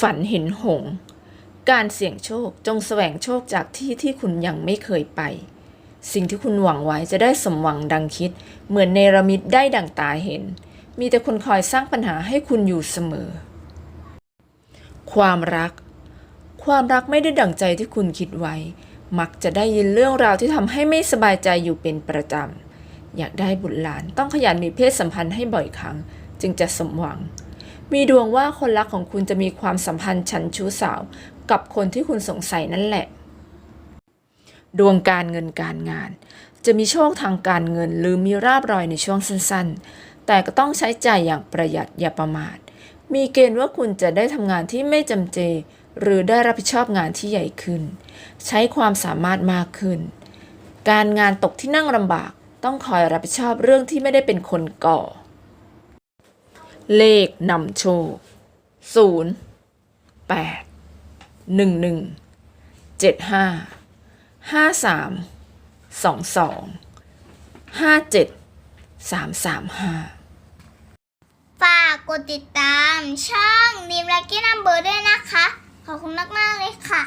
ฝันเห็นหงส์การเสี่ยงโชคจงแสวงโชคจากที่ที่คุณยังไม่เคยไป สิ่งที่คุณหวังไว้จะได้สมหวังดังคิด เหมือนเนรมิตได้ดังตาเห็น มีแต่คนคอยสร้างปัญหาให้คุณอยู่เสมอ ความรัก ความรักไม่ได้ดั่งใจที่คุณคิดไว้ มักจะได้ยินเรื่องราวที่ทำให้ไม่สบายใจอยู่เป็นประจำอยากได้บุตรหลานต้องขยันมีเพศสัมพันธ์ให้บ่อยครั้ง จึงจะสมหวัง มีดวงว่าคนรักของคุณจะมีความสัมพันธ์ฉันชู้สาว กับคนที่คุณสงสัยนั่นแหละ ดวงการเงินการงาน จะมีโชคทางการเงินหรือมีราบรอยในช่วงสั้นๆ แต่ก็ต้องใช้จ่ายอย่างประหยัดอย่าประมาท มีเกณฑ์ว่าคุณจะได้ทำงานที่ไม่จำเจ หรือได้รับผิดชอบงานที่ใหญ่ขึ้น ใช้ความสามารถมากขึ้น การงานตกที่นั่งลำบาก ต้องคอยรับผิดชอบเรื่องที่ไม่ได้เป็นคนก่อ เลขนำโชค0 8 1 1 7 5 5 3 2 2 5 7 3 3 5ฝากกดติดตามช่องนิมลักกี้นัมเบอร์ด้วยนะคะ ขอบคุณมาก ๆ เลยค่ะ